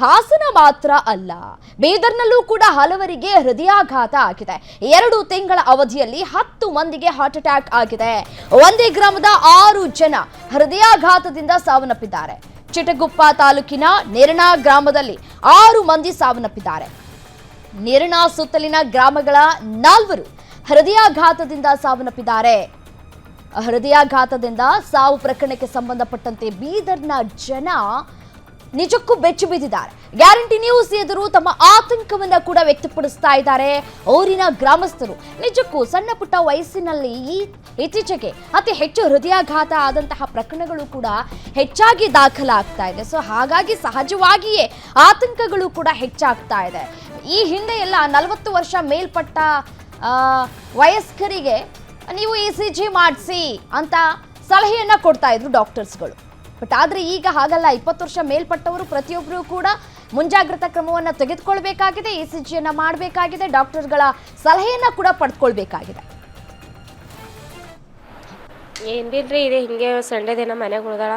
ಹಾಸನ ಮಾತ್ರ ಅಲ್ಲ, ಬೀದರ್ನಲ್ಲೂ ಕೂಡ ಹಲವರಿಗೆ ಹೃದಯಾಘಾತ ಆಗಿದೆ. ಎರಡು ತಿಂಗಳ ಅವಧಿಯಲ್ಲಿ ಹತ್ತು ಮಂದಿಗೆ ಹಾರ್ಟ್ ಅಟ್ಯಾಕ್ ಆಗಿದೆ. ಒಂದೇ ಗ್ರಾಮದ ಆರು ಜನ ಹೃದಯಾಘಾತದಿಂದ ಸಾವನ್ನಪ್ಪಿದ್ದಾರೆ. ಚಿಟಗುಪ್ಪ ತಾಲೂಕಿನ ನಿರ್ಣಾ ಗ್ರಾಮದಲ್ಲಿ ಆರು ಮಂದಿ ಸಾವನ್ನಪ್ಪಿದ್ದಾರೆ. ನಿರ್ಣಾ ಸುತ್ತಲಿನ ಗ್ರಾಮಗಳ ನಾಲ್ವರು ಹೃದಯಾಘಾತದಿಂದ ಸಾವನ್ನಪ್ಪಿದ್ದಾರೆ. ಹೃದಯಾಘಾತದಿಂದ ಸಾವು ಪ್ರಕರಣಕ್ಕೆ ಸಂಬಂಧಪಟ್ಟಂತೆ ಬೀದರ್ನ ಜನ ನಿಜಕ್ಕೂ ಬೆಚ್ಚು ಬಿದ್ದಿದ್ದಾರೆ ಗ್ಯಾರಂಟಿ ನ್ಯೂಸ್ ಎದುರು ತಮ್ಮ ಆತಂಕವನ್ನ ಕೂಡ ವ್ಯಕ್ತಪಡಿಸ್ತಾ ಇದ್ದಾರೆ. ಊರಿನ ಗ್ರಾಮಸ್ಥರು ನಿಜಕ್ಕೂ ಸಣ್ಣ ಪುಟ್ಟ ವಯಸ್ಸಿನಲ್ಲಿ ಈ ಇತ್ತೀಚೆಗೆ ಅತಿ ಹೆಚ್ಚು ಹೃದಯಾಘಾತ ಆದಂತಹ ಪ್ರಕರಣಗಳು ಕೂಡ ಹೆಚ್ಚಾಗಿ ದಾಖಲಾಗ್ತಾ ಇದೆ. ಸೊ ಹಾಗಾಗಿ ಸಹಜವಾಗಿಯೇ ಆತಂಕಗಳು ಕೂಡ ಹೆಚ್ಚಾಗ್ತಾ ಇದೆ. ಈ ಹಿಂದೆ ಎಲ್ಲ ನಲವತ್ತು ವರ್ಷ ಮೇಲ್ಪಟ್ಟ ವಯಸ್ಕರಿಗೆ ನೀವು ಇ ಸಿ ಜಿ ಮಾಡಿಸಿ ಅಂತ ಸಲಹೆಯನ್ನ ಕೊಡ್ತಾ ಇದ್ರು ಡಾಕ್ಟರ್ಸ್ಗಳು. ಬಟ್ ಆದ್ರೆ ಈಗ ಹಾಗಲ್ಲ. ಇಪ್ಪತ್ತು ವರ್ಷ ಮೇಲ್ಪಟ್ಟವರು ಪ್ರತಿಯೊಬ್ಬರು ಕೂಡ ಮುಂಜಾಗ್ರತಾ ಕ್ರಮವನ್ನು ತೆಗೆದುಕೊಳ್ಬೇಕಾಗಿದೆ ಇ ಸಿ ಮಾಡಬೇಕಾಗಿದೆ, ಡಾಕ್ಟರ್ಗಳ ಸಲಹೆಯನ್ನ ಕೂಡ ಪಡ್ಕೊಳ್ಬೇಕಾಗಿದೆ. ಏನು ಬಿಲ್ರಿ ಇದೆ ಹಿಂಗೆ ಸಂಡೇ ದಿನ ಮನೆಗೆ ಉಳ್ದಾಳ.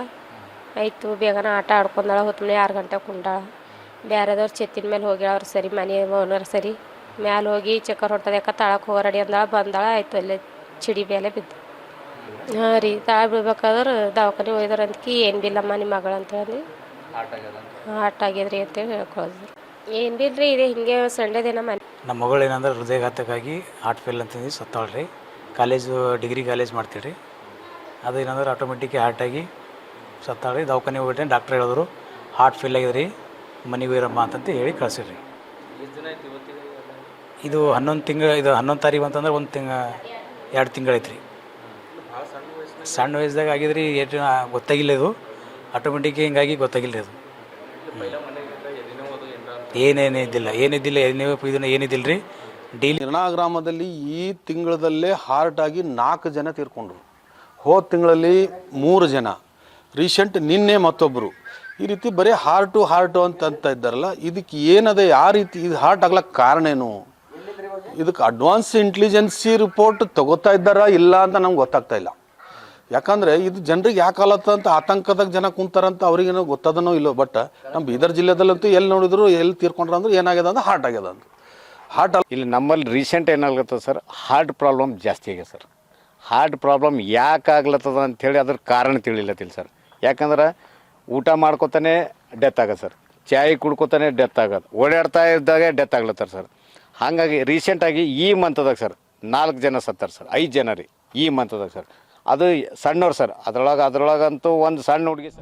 ಆಯಿತು, ಬೇಗನ ಆಟ ಆಡ್ಕೊಂಡಾಳ ಹೊತ್ತು ಆರು ಗಂಟೆಗೆ ಕುಂಡಾಳ. ಬೇರೆದವ್ರು ಚೆತ್ತಿನ ಮೇಲೆ ಹೋಗ್ಯಾಳ, ಅವ್ರು ಸರಿ, ಮನೆ ಓನರ್ ಸರಿ. ಮ್ಯಾಲೆ ಹೋಗಿ ಚಕ್ಕರ್ ಹೊಟ್ಟದಕ್ಕ ತಾಳಕ್ಕೆ ಹೋಗೋ ರೆಡಿ ಅಂದಾಳ, ಬಂದಾಳ, ಆಯ್ತು ಅಲ್ಲೇ ಚಿಡಿ ಮೇಲೆ ಬಿದ್ದು. ಹಾಂ ರೀ ತಾಳ ಬೀಳ್ಬೇಕಾದ್ರೆ ದವಾಖಾನೆ ಒಯ್ದಾರ ಅಂದ್ಕಿ ಏನು ಬಿಲ್ಲಮ್ಮ ನಿಮ್ಮ ಮಗಳು ಅಂತ ಹೇಳಿ. ಹಾಟ್ ಆಗ್ಯದ್ರಿ ಅಂತೇಳಿ ಹೇಳ್ಕೊಳಿದ್ರು ಏನು ಬಿಲ್ರಿ ಇದೆ ಹಿಂಗೆ ಸಂಡೇ ದಿನ ಮನೆ. ನಮ್ಮ ಮಗಳು ಏನಂದ್ರೆ ಹೃದಯಘಾತಕ್ಕಾಗಿ ಹಾರ್ಟ್ ಫೇಲ್ ಅಂತಂದು ಸತ್ತಾಳ್ರಿ ರೀ ಕಾಲೇಜು ಡಿಗ್ರಿ ಕಾಲೇಜ್ ಮಾಡ್ತೀವಿ ರೀ ಅದು ಏನಂದ್ರೆ ಆಟೋಮೆಟಿಕ್ ಹಾರ್ಟಾಗಿ ಸತ್ತಾಳ್ರಿ ದವಾಖಾನೆ ಹೋಗ್ಬಿಟ್ಟೆ ಡಾಕ್ಟ್ರ್ ಹೇಳಿದ್ರು ಹಾರ್ಟ್ ಫೇಲ್ ಆಗಿದೆ ರೀ ಮನೆಗೆ ಇರಮ್ಮ ಅಂತಂತ ಹೇಳಿ ಕಳ್ಸಿರಿ ಇದು ಹನ್ನೊಂದು ತಿಂಗಳು ಇದು ಹನ್ನೊಂದು ತಾರೀಕು ಅಂತಂದ್ರೆ ಒಂದು ತಿಂಗ ಎರಡು ತಿಂಗಳೈತೆ ರೀ ಸಣ್ಣ ವಯಸ್ಸದಾಗ ಆಗಿದ್ರಿ ಎಷ್ಟು ಗೊತ್ತಾಗಿಲ್ಲ ಇದು. ಆಟೋಮೆಟಿಕ್ ಹಿಂಗಾಗಿ ಗೊತ್ತಾಗಿಲ್ಲ ಅದು ಏನೇನು ಏನಿದ್ದಿಲ್ಲ ಏನೇ ಏನಿದ್ದಿಲ್ಲ ರೀ ಡೈಲಿ ನಿರ್ಣಾ ಗ್ರಾಮದಲ್ಲಿ ಈ ತಿಂಗಳದಲ್ಲೇ ಹಾರ್ಟ್ ಆಗಿ ನಾಲ್ಕು ಜನ ತೀರ್ಕೊಂಡ್ರು. ಹೋದ ತಿಂಗಳಲ್ಲಿ ಮೂರು ಜನ. ರೀಸೆಂಟ್ ನಿನ್ನೆ ಮತ್ತೊಬ್ಬರು ಈ ರೀತಿ ಬರೀ ಹಾರ್ಟು ಹಾರ್ಟು ಅಂತ ಅಂತ ಇದ್ದಾರಲ್ಲ, ಇದಕ್ಕೆ ಏನದ ಯಾವ ರೀತಿ, ಇದು ಹಾರ್ಟ್ ಆಗ್ಲಕ್ಕೆ ಕಾರಣ ಏನು? ಇದಕ್ಕೆ ಅಡ್ವಾನ್ಸ್ ಇಂಟೆಲಿಜೆನ್ಸಿ ರಿಪೋರ್ಟ್ ತಗೋತಾ ಇದ್ದಾರಾ ಇಲ್ಲ ಅಂತ ನಮ್ಗೆ ಗೊತ್ತಾಗ್ತಾ ಇಲ್ಲ. ಯಾಕಂದ್ರೆ ಇದು ಜನರಿಗೆ ಯಾಕೆ ಆಲತ್ತ ಅಂತ ಆತಂಕದಾಗ ಜನ ಕುಂತಾರಂತ ಅವ್ರಿಗೇನೋ ಗೊತ್ತದನೋ ಇಲ್ಲೋ ಬಟ್ ನಮ್ಮ ಬೀದರ್ ಜಿಲ್ಲೆದಲ್ಲಂತೂ ಎಲ್ಲಿ ನೋಡಿದ್ರು, ಎಲ್ಲಿ ತೀರ್ಕೊಂಡ್ರ ಅಂದ್ರೆ ಏನಾಗ್ಯದ ಅಂದ್ರೆ ಹಾರ್ಟ್ ಆಗ್ಯದ ಅಂತ ಹಾರ್ಟ್ ಇಲ್ಲಿ ನಮ್ಮಲ್ಲಿ ರೀಸೆಂಟ್ ಏನಾಗ್ಲತ್ತದ ಸರ್ ಹಾರ್ಟ್ ಪ್ರಾಬ್ಲಮ್ ಜಾಸ್ತಿ ಆಗ್ಯದ ಸರ್ ಹಾರ್ಟ್ ಪ್ರಾಬ್ಲಮ್ ಯಾಕೆ ಆಗ್ಲತ್ತದ ಅಂಥೇಳಿ ಅದ್ರ ಕಾರಣ ತಿಳಿಲತ್ತಿಲ್ಲ ಸರ್ ಯಾಕಂದ್ರೆ ಊಟ ಮಾಡ್ಕೊತಾನೆ ಡೆತ್ ಆಗತ್ತೆ ಸರ್ ಚಾಯಿ ಕುಡ್ಕೊತಾನೆ ಡೆತ್ ಆಗೋದು. ಓಡಾಡ್ತಾ ಇದ್ದಾಗ ಡೆತ್ ಆಗ್ಲತ್ತಾರ ಸರ್ ಹಾಗಾಗಿ ರೀಸೆಂಟಾಗಿ ಈ ಮಂತದಾಗ ಸರ್ ನಾಲ್ಕು ಜನ ಸತ್ತಾರ ಸರ್ ಐದು ಜನ ರೀ ಈ ಮಂತದಾಗ ಸರ್ ಅದು ಸಣ್ಣವ್ರು ಸರ್. ಅದ್ರೊಳಗೆ ಅದ್ರೊಳಗಂತೂ ಒಂದು ಸಣ್ಣ ಹುಡುಗಿ